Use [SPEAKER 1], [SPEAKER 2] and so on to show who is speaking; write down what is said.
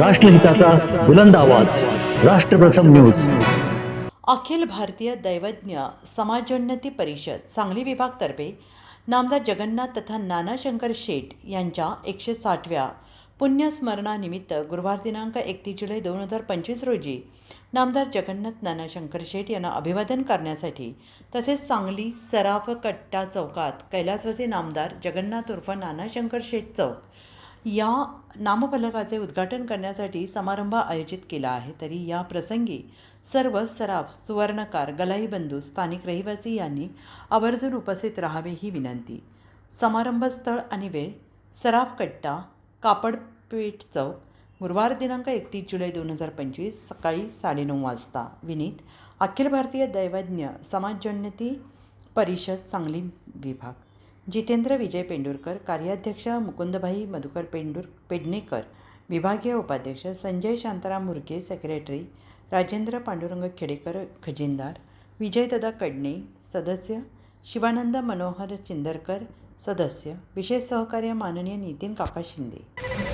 [SPEAKER 1] राष्ट्रहिताचा बुलंद आवाज. राष्ट्रप्रथम न्यूज.
[SPEAKER 2] अखिल भारतीय दैवज्ञ समाजोन्नती परिषद सांगली विभागतर्फे नामदार जगन्नाथ तथा नाना शंकर शेठ यांच्या एकशे साठव्या पुण्यस्मरणानिमित्त गुरुवार दिनांक एकतीस जुलै दोन हजार पंचवीस रोजी नामदार जगन्नाथ नानाशंकर शेठ यांना अभिवादन करण्यासाठी तसेच सांगली सराफ कट्टा चौकात कैलासवासी नामदार जगन्नाथ उर्फ नानाशंकर शेठ चौक या नामफलकाचे उद्घाटन करण्यासाठी समारंभ आयोजित केला आहे. तरी या प्रसंगी सर्व सराफ सुवर्णकार गलाई बंधू स्थानिक रहिवासी यांनी आवर्जून उपस्थित राहावे ही विनंती. समारंभ स्थळ आणि वेळ सराफ कट्टा कापडपेठ चौक गुरुवार दिनांक एकतीस जुलै दोन हजार पंचवीस सकाळी साडेनऊ वाजता. विनीत अखिल भारतीय दैवज्ञ समाजोन्नती परिषद सांगली विभाग. जितेंद्र विजय पेंडुरकर कार्याध्यक्ष मुकुंदभाई मधुकर पेंडुर पेडणेकर विभागीय उपाध्यक्ष संजय शांताराम मुरके सेक्रेटरी राजेंद्र पांडुरंग खेडेकर खजिनदार विजयदादा कडणे सदस्य शिवानंद मनोहर चिंदरकर सदस्य विशेष सहकार्य माननीय नितीन काका शिंदे।